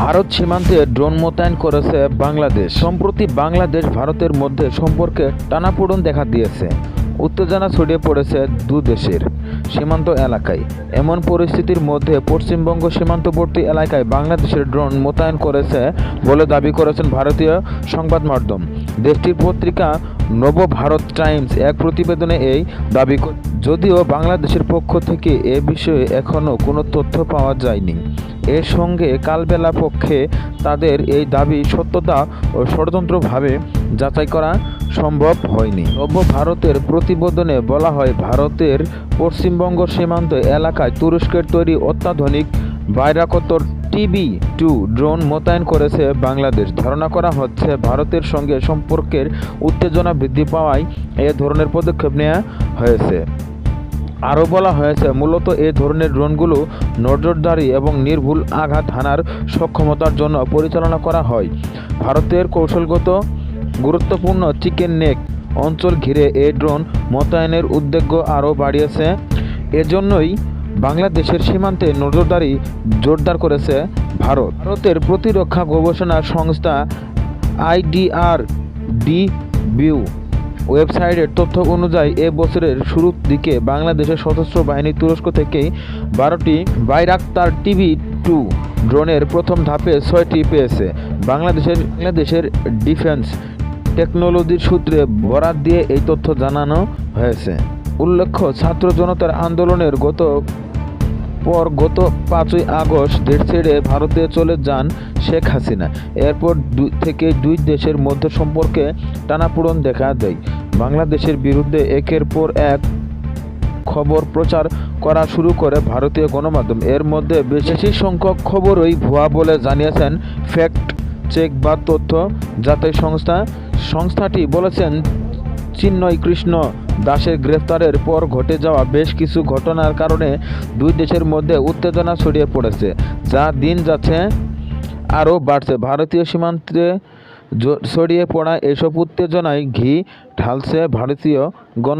ভারত সীমান্তে ড্রোন মোতায়েন করেছে বাংলাদেশ। সম্প্রতি বাংলাদেশ ভারতের মধ্যে সম্পর্কে টানাপোড়ন দেখা দিয়েছে। উত্তেজনা ছড়িয়ে পড়েছে দু দেশের সীমান্ত এলাকায়। এমন পরিস্থিতির মধ্যে পশ্চিমবঙ্গ সীমান্তবর্তী এলাকায় বাংলাদেশের ড্রোন মোতায়েন করেছে বলে দাবি করেছেন ভারতীয় সংবাদ মাধ্যম। দেশটির পত্রিকা নব ভারত টাইমস এক প্রতিবেদনে এই দাবি যদিও বাংলাদেশের পক্ষ থেকে এ বিষয়ে এখনও কোনো তথ্য পাওয়া যায়নি। এর সঙ্গে কালবেলা পক্ষে তাদের এই দাবি সত্যতা ও ষড়যন্ত্রভাবে যাচাই করা সম্ভব হয়নি। নব্য ভারতের প্রতিবেদনে বলা হয়, ভারতের পশ্চিমবঙ্গ সীমান্ত এলাকায় তুরস্কের তৈরি অত্যাধুনিক বাইরাকতর টিবি টু ড্রোন মোতায়েন করেছে বাংলাদেশ। ধারণা করা হচ্ছে ভারতের সঙ্গে সম্পর্কের উত্তেজনা বৃদ্ধি পাওয়ায় এ ধরনের পদক্ষেপ নেওয়া হয়েছে। আরও বলা হয়েছে, মূলত এ ধরনের ড্রোনগুলো নজরদারি এবং নির্ভুল আঘাত হানার সক্ষমতার জন্য পরিচালনা করা হয়। ভারতের কৌশলগত গুরুত্বপূর্ণ চিকেন নেক অঞ্চল ঘিরে এই ড্রোন মোতায়েনের উদ্যোগ আরও বাড়িয়েছে। এজন্যই বাংলাদেশের সীমান্তে নজরদারি জোরদার করেছে ভারত। ভারতের প্রতিরক্ষা গবেষণা সংস্থা আইডিআর ডি বিউ ওয়েবসাইটের তথ্য অনুযায়ী এ বছরের শুরুর দিকে বাংলাদেশের সশস্ত্র বাহিনী তুরস্ক থেকে বারোটি বাইরাক্তার টিভি টু ড্রোনের প্রথম ধাপে ছয়টি পেয়েছে। বাংলাদেশের বাংলাদেশের ডিফেন্স টেকনোলজির সূত্রে বরাত দিয়ে এই তথ্য জানানো হয়েছে। উল্লেখ্য, ছাত্র জনতার আন্দোলনের গত পর গত পাঁচই আগস্ট দেশ ছেড়ে ভারতে চলে যান শেখ হাসিনা। এরপর থেকে দুই দেশের মধ্যে সম্পর্কে টানাপোড়েন দেখা দেয়। বাংলাদেশের বিরুদ্ধে একের পর এক খবর প্রচার করা শুরু করে ভারতীয় গণমাধ্যম। এর মধ্যে বেশি সংখ্যক খবরই ভুয়া বলে জানিয়েছেন ফ্যাক্ট চেক বা তথ্য যাচাই সংস্থা। সংস্থাটি বলেছেন, চিন্ময় কৃষ্ণ দাসের গ্রেফতারের পর ঘটে যাওয়া বেশ কিছু ঘটনার কারণে দুই দেশের মধ্যে উত্তেজনা ছড়িয়ে পড়েছে, যা দিন যাচ্ছে আরও বাড়ছে। ভারতীয় সীমান্তে ছড়িয়ে পড়া এসব উত্তেজনায় ঘি ঢালছে ভারতীয় গণ